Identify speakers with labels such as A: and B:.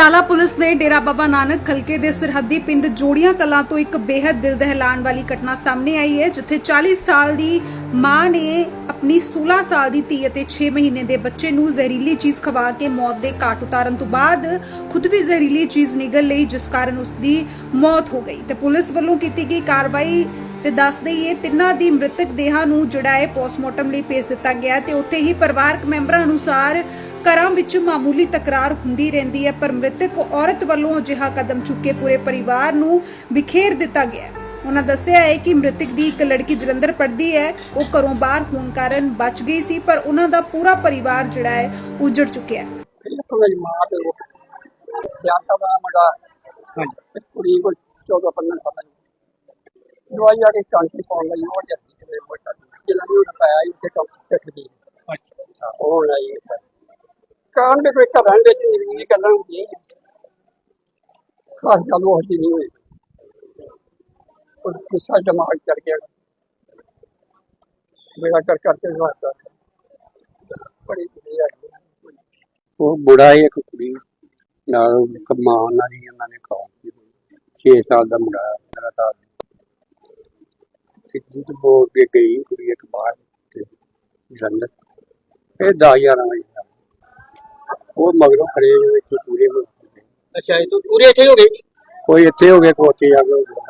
A: Batala police ਨੇ ਡੇਰਾ ਬਾਬਾ ਨਾਨਕ ਖਲਕੇ ਦੇ ਸਰਹੱਦੀ ਪਿੰਡ ਜੋੜੀਆਂ ਕਲਾਂ ਤੋਂ ਇੱਕ ਬੇहद ਦਿਲ ਦਹਿਲਾਣ ਵਾਲੀ ਘਟਨਾ ਸਾਹਮਣੇ ਆਈ ਹੈ, ਜਿੱਥੇ 40 ਸਾਲ ਦੀ ਮਾਂ ਨੇ ਆਪਣੀ 16 ਸਾਲ ਦੀ ਧੀ ਅਤੇ 6 ਮਹੀਨੇ ਦੇ ਬੱਚੇ ਨੂੰ ਜ਼ਹਿਰੀਲੀ ਚੀਜ਼ ਖਵਾ ਕੇ ਮੌਤ ਦੇ ਘਾਟ ਉਤਾਰਨ ਤੋਂ ਬਾਅਦ ਖੁਦ ਵੀ ਜ਼ਹਿਰੀਲੀ ਚੀਜ਼ ਨਿਗਲ ਲਈ, ਜਿਸ ਕਾਰਨ ਉਸ ਦੀ ਮੌਤ ਹੋ ਗਈ। ਤੇ ਪੁਲਿਸ ਵੱਲੋਂ ਕੀਤੀ ਗਈ ਕਾਰਵਾਈ ਤੇ ਦੱਸ ਦਈਏ, ਤਿੰਨਾਂ ਦੀ ਮ੍ਰਿਤਕ ਦੇਹਾਂ ਨੂੰ ਜਿਹੜਾ ਹੈ ਪੋਸਟਮਾਰਟਮ ਲਈ ਭੇਜ ਦਿੱਤਾ ਗਿਆ ਤੇ ਉੱਥੇ ਹੀ ਪਰਿਵਾਰਕ ਮੈਂਬਰਾਂ ਅਨੁਸਾਰ ਘਰਾਂ ਵਿੱਚ ਮਾਮੂਲੀ ਤਕਰਾਰ ਹੁੰਦੀ ਰਹਿੰਦੀ ਹੈ ਪਰ ਮ੍ਰਿਤਕ ਔਰਤ ਵੱਲੋਂ ਅਜਿਹਾ ਕਦਮ ਚੁੱਕ ਕੇ ਪੂਰੇ ਪਰਿਵਾਰ ਨੂੰ ਵਿਖੇਰ ਦਿੱਤਾ ਗਿਆ ਹੈ। ਉਹਨਾਂ ਦੱਸਿਆ ਹੈ ਕਿ ਮ੍ਰਿਤਕ ਦੀ ਇੱਕ ਲੜਕੀ ਜਲੰਧਰ ਪੜ੍ਹਦੀ ਹੈ। ਉਹ ਘਰੋਂ ਬਾਹਰ ਹੋਣ ਕਾਰਨ ਬਚ ਗਈ ਸੀ ਪਰ ਉਹਨਾਂ ਦਾ ਪੂਰਾ ਪਰਿਵਾਰ ਜਿਹੜਾ ਹੈ ਉਜੜ ਚੁੱਕਿਆ ਹੈ।
B: ਮੇਰੀ ਮਾਂ ਤੇ ਉਹ। ਸਿਆਸਾ ਦਾ ਮੁੰਡਾ। ਹਾਂਜੀ। ਕੁੜੀ ਕੋਲ 14 15 ਸਾਲਾਂ ਦੀ ਦਵਾਈ ਆ ਕੇ ਟਾਂਕੀ ਪਾਉਣ ਲਈ ਉਹ ਜੱਤੀ ਤੇ ਮੇਰੇ ਮੋਟਾ ਜਿਹੜਾ ਵੀ ਉਹਨੇ ਪਾਇਆ ਇੱਥੇ ਟੌਪ ਸੈੱਟ ਦੀ ਅੱਛਾ। ਉਹ ਲਈ ਕਾਂ ਦੇ ਕੋਈ ਘਰਾਂ ਦੇ ਵਿੱਚ ਨਹੀਂ ਗੱਲਾਂ ਹੁੰਦੀਆਂ ਹੀ ਆ। ਖਾਸ ਗੱਲ ਉਹ ਜੀ ਨਹੀਂ ਹੋਈ ਉਹ ਗੁੱਸਾ ਦਿਮਾਗ ਚੜ ਗਿਆ। ਮੇਰਾ ਕਰ
C: ਉਹ ਬੁੜਾ ਇੱਕ ਕੁੜੀ ਨਾਲ ਇੱਕ ਮਾਂ ਉਹਨਾਂ ਦੀ ਉਹਨਾਂ ਨੇ ਕੌਮ 6 ਸਾਲ ਦਾ ਮੁੰਡਾ ਲਗਾਤਾਰ। ਤਾਂ ਤੇ ਬੋਲ ਕੇ ਗਈ ਕੁੜੀ ਇੱਕ ਬਾਹਰ ਜਲੰਧਰ। ਇਹ 10 11 ਵਜੇ। ਉਹ ਮਗਰੋਂ ਖੜੇ ਜੋ ਇੱਥੇ ਪੂਰੇ ਹੋ ਗਏ।
B: ਅੱਛਾ ਇਹ ਤਾਂ ਪੂਰੇ ਇੱਥੇ ਹੋ ਗਏ
C: ਕੋਈ ਇੱਥੇ ਹੋ ਗਿਆ ਕੋਈ ਉੱਥੇ ਜਾ ਕੇ ਹੋ ਗਿਆ